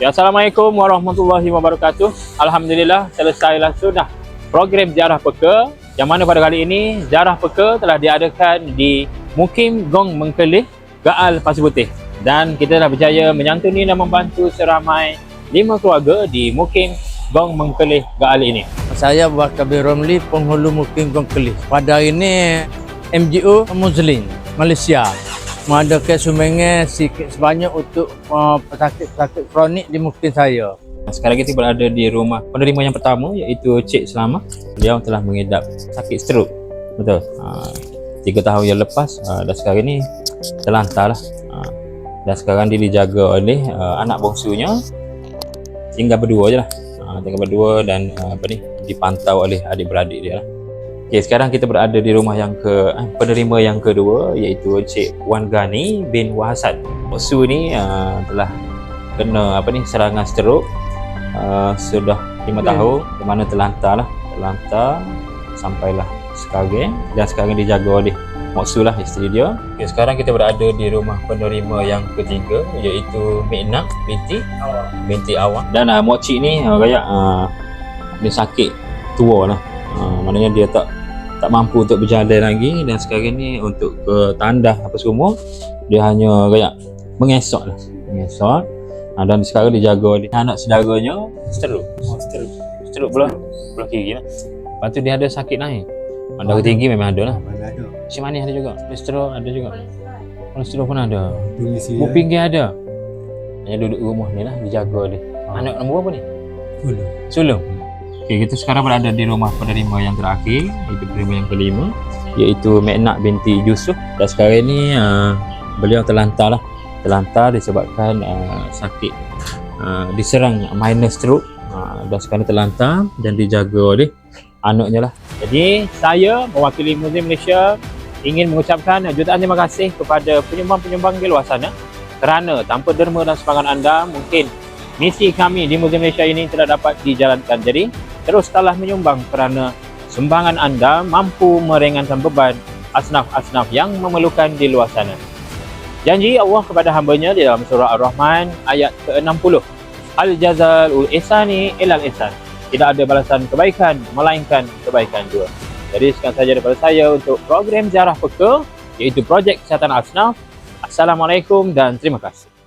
Ya, Assalamualaikum warahmatullahi wabarakatuh. Alhamdulillah selesailah sudah program Ziarah Peka yang mana pada kali ini Ziarah Peka telah diadakan di Mukim Gong Mengkelih, Gaal Pasir Putih. Dan kita dah berjaya menyantuni dan membantu seramai lima keluarga di Mukim Gong Mengkelih Gaal ini. Saya Wakabir Romli, penghulu Mukim Gong Kelih. Pada hari ini MGO Muslim Malaysia mengadakan sumbangan sikit sebanyak untuk uh, pesakit-pesakit kronik di Mukim saya. Sekarang kita berada di rumah penerima yang pertama iaitu Cik Selamat. Beliau telah mengidap sakit stroke. Betul. Ha, tiga tahun yang lepas ha, dan sekarang ni terlantar lah. Ha, dan sekarang dia dijaga oleh uh, anak bongsunya. Tinggal berdua je lah. Ha, tinggal berdua dan uh, apa ni dipantau oleh adik-beradik dia lah. Okay, sekarang kita berada di rumah yang ke eh, penerima yang kedua iaitu Cik Wan Gani bin Wahasan. Bongsu ni uh, telah kena apa ni serangan stroke uh, sudah lima tahun di mana terlantar lah. Terlantar sampailah sekarang dan sekarang dijaga oleh Moksu lah isteri dia. Okay, sekarang kita berada di rumah penerima yang ketiga iaitu Mikna binti binti Awang. Dan uh, Mokcik ni uh, kayak uh, dia sakit tua lah. Uh, maknanya dia tak tak mampu untuk berjalan lagi dan sekarang ni untuk ke tandah apa semua dia hanya kayak mengesok lah mengesok Ha, dan sekarang dijaga oleh anak saudaranya stroke. Oh, stroke. Stroke belah belah kiri lah. Lepas tu dia ada sakit naik. Darah tinggi memang ada lah. Ada? Si manis ada juga. Kolesterol ada juga. Kolesterol pun ada. Bu pinggir ada. Hanya duduk rumah ni lah dijaga dia. Anak nombor apa ni? Dulu. Sulung. Okay, kita sekarang berada di rumah penerima yang terakhir, iaitu penerima yang kelima, iaitu Meknak binti Yusuf. Dan sekarang ni uh, beliau terlantar lah. Terlantar disebabkan uh, sakit uh, diserang minor stroke uh, dan sekarang terlantar dan dijaga oleh anaknya lah. Jadi saya mewakili Museum Malaysia ingin mengucapkan jutaan terima kasih kepada penyumbang-penyumbang di luar sana kerana tanpa derma dan sumbangan anda mungkin misi kami di Museum Malaysia ini tidak dapat dijalankan. Jadi teruslah menyumbang kerana sumbangan anda mampu meringankan beban asnaf-asnaf yang memerlukan di luar sana. Janji Allah kepada hambanya di dalam surah Ar-Rahman ayat ke-60. Al-jazal ul ihsani ilal ihsan. Tidak ada balasan kebaikan melainkan kebaikan juga. Jadi sekian saja daripada saya untuk program Ziarah Peka iaitu projek kesihatan asnaf. Assalamualaikum dan terima kasih.